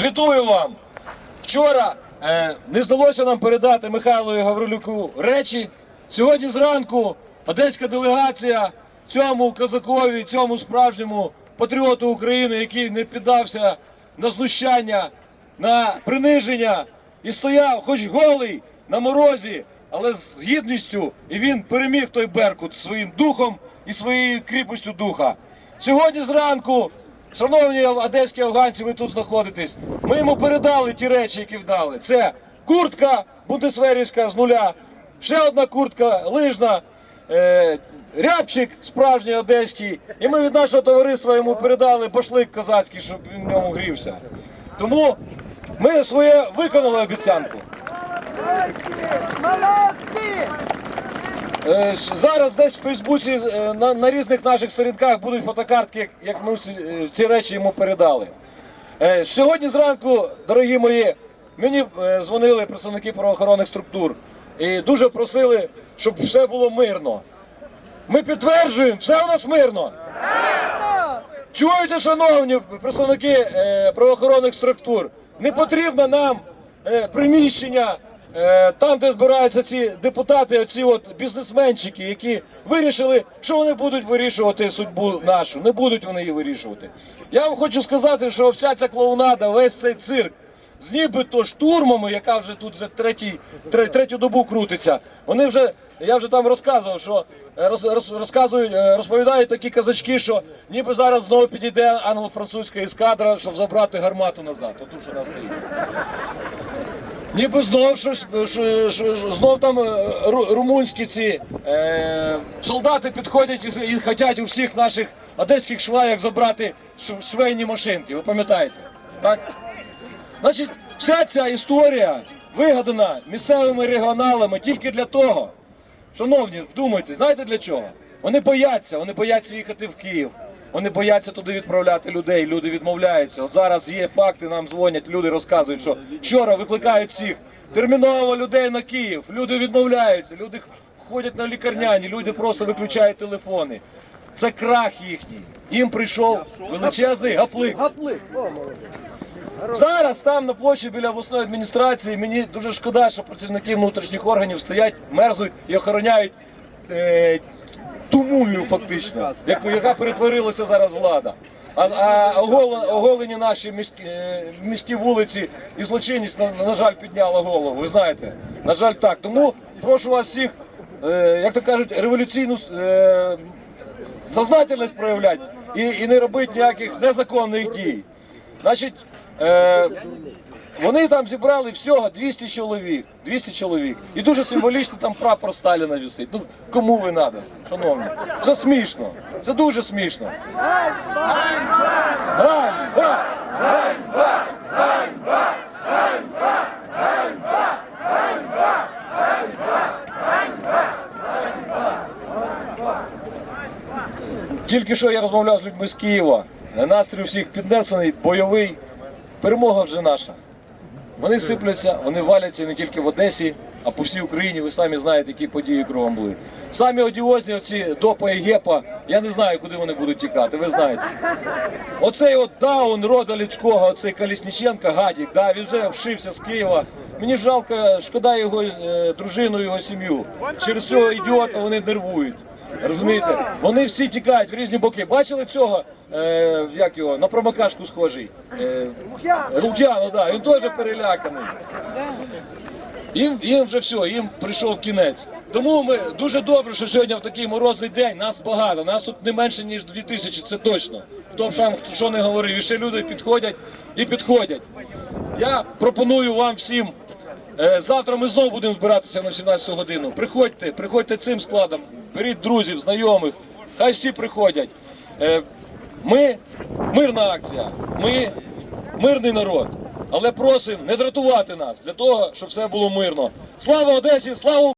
Звітую вам. Вчора е, не здалося нам передати Михайлові Гаврилюку речі. Сьогодні зранку одеська делегація цьому козакові, цьому справжньому патріоту України, який не піддався на знущання, на приниження і стояв, хоч голий на морозі, але з гідністю, і він переміг той Беркут своїм духом і своєю кріпостю духа. Сьогодні зранку, шановні одеські афганці, ви тут знаходитесь. Ми йому передали ті речі, які вдали. Це куртка бундесверівська з нуля, ще одна куртка лижна, е, рябчик справжній одеський. І ми від нашого товариства йому передали башлик козацький, щоб він в ньому грівся. Тому ми своє виконали обіцянку. Молодці! Е, Зараз десь в Фейсбуці е, на, на різних наших сторінках будуть фотокартки, як- ми ці, е, ці речі йому передали. Сьогодні зранку, дорогі мої, мені дзвонили представники правоохоронних структур і дуже просили, щоб все було мирно. Ми підтверджуємо, все у нас мирно. Чуєте, шановні представники правоохоронних структур, не потрібно нам приміщення там, де збираються ці депутати, оці от бізнесменчики, які вирішили, що вони будуть вирішувати судьбу нашу. Не будуть вони її вирішувати. Я вам хочу сказати, що вся ця клоунада, весь цей цирк. З нібито штурмами, яка вже тут вже третій, тре- третю добу крутиться. Вони вже, я вже там розказував, що е, роз, роз, розказують, е, розповідають такі казачки, що ніби зараз знову підійде англо-французька ескадра, щоб забрати гармату назад. Отут що нас стоїть. Ніби знов що, що, що- знов там е, румунські ці е, солдати підходять і, і хочуть у всіх наших одеських шваях забрати швейні машинки. Ви пам'ятаєте? Так? Значить, вся ця історія вигадана місцевими регіоналами тільки для того, шановні, вдумайтесь, знаєте для чого? Вони бояться, вони бояться їхати в Київ. Вони бояться туди відправляти людей, люди відмовляються. От зараз є факти, нам дзвонять, люди розказують, що вчора викликають всіх терміново людей на Київ. Люди відмовляються, люди ходять на лікарняні, люди просто виключають телефони. Це крах їхній. Їм прийшов величезний гаплик. Зараз там на площі біля обласної адміністрації мені дуже шкода, що працівники внутрішніх органів стоять, мерзнуть і охороняють е, ту мумію, фактично, яку, яка перетворилася зараз влада. А, а оголені наші міські, е, міські вулиці і злочинність, на, на жаль, підняла голову. Ви знаєте, на жаль, так. Тому прошу вас всіх, е, як то кажуть, революційну е, сознательність проявляти і, і не робити ніяких незаконних дій. Значить, вони там зібрали всього 200 чоловік. 200 чоловік. І дуже символічно там прапор Сталіна висить. Ну кому ви треба, шановні? Це смішно. Це дуже смішно. Ганьба! Ганьба! Ганьба! Тільки що я розмовляв з людьми з Києва. Настрій у всіх піднесений, бойовий. Перемога вже наша. Вони сипляться, вони валяться не тільки в Одесі, а по всій Україні. Ви самі знаєте, які події кругом були. Самі одіозні, оці допа і гепа, я не знаю, куди вони будуть тікати. Ви знаєте. Оцей от даун рода людського, оцей Колісніченка, гадік, да, він вже вшився з Києва. Мені жалко, шкода його е, дружину, його сім'ю. Через цього ідіота вони нервують. Розумієте? Вони всі тікають в різні боки. Бачили цього, е, як його, на промокашку схожий? Е, Лук'яну, да, він теж переляканий. Їм, їм вже все, їм прийшов кінець. Тому ми дуже добре, що сьогодні в такий морозний день нас багато. Нас тут не менше ніж 2000, це точно. Хто б сам що не говорив, і ще люди підходять і підходять. Я пропоную вам всім. е, Завтра ми знову будемо збиратися на 17 годину. Приходьте, приходьте цим складом, беріть друзів, знайомих, хай всі приходять. Е, Ми мирна акція, ми мирний народ. Але просимо не дратувати нас для того, щоб все було мирно. Слава Одесі! Слава Україні!